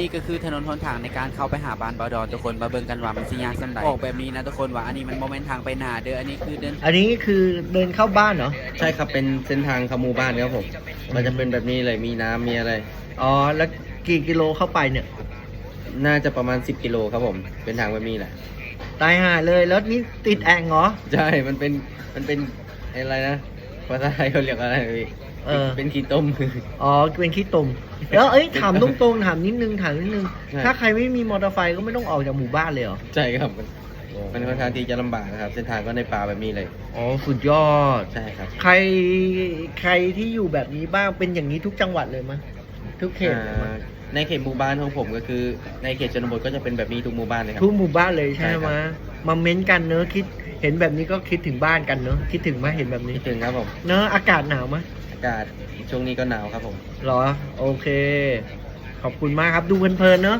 นี้ก็คือถนนหนทางในการเข้าไปหาบ้านบาวดอนทุกคนมาเบิ่งกันว่ามันสิยากสำใดออกแบบนี้นะทุกคนว่าอันนี้มันโมเมนทางไปหนาเด้ออันนี้คือเดินอันนี้คือเดินเข้าบ้านเหรอ ใช่ครับ เป็นเส้นทางเข้าหมู่บ้านครับผม มันจะเป็นแบบนี้เลย มีน้ำมีอะไร อ๋อ แล้วกี่กิโลเข้าไปเนี่ย น่าจะประมาณ 10 กิโลครับผม เป็นทางแบบนี้แหละ ตายห่าเลย แล้วนี่ติดแองเหรอ ใช่ มันเป็น มันเป็นอะไรนะ ภาษาไทยเขาเรียกอะไรนะพี่เออ เป็นขี้ต้ม อ๋อเป็นขี้ตุ่มแล้วเอ้ยถามตรงๆถามนิดนึงถามนิดนึง ใช่ ถ้าใครไม่มีมอเตอร์ไซค์ก็ไม่ต้องออกจากหมู่บ้านเลยเหรอใช่ครับมันมันค่อนข้างที่จะลำบากนะครับ เส้นทางก็ในป่าแบบนี้เลย อ๋อสุดยอด ใช่ครับใครใครที่อยู่แบบนี้บ้างเป็นอย่างนี้ทุกจังหวัดเลยมั้ยทุกเขตเลยมั้ยอ่าในเขตหมู่บ้านของผมก็คือ ในเขตชนบทก็จะเป็นแบบนี้ทุกหมู่บ้านเลยครับ ทุกหมู่บ้านเลยใช่ใช่ครับไหมมาเม้นกันเนอะคิด เห็นแบบนี้ก็คิดถึงบ้านกันเนอะคิดถึงไหมเห็นแบบนี้ คิดถึงครับผม เนอะอากาศหนาวไหมยอากาศช่วงนี้ก็หนาวครับผม เหรอ โอเค ขอบคุณมากครับดูเพลินๆเนอะ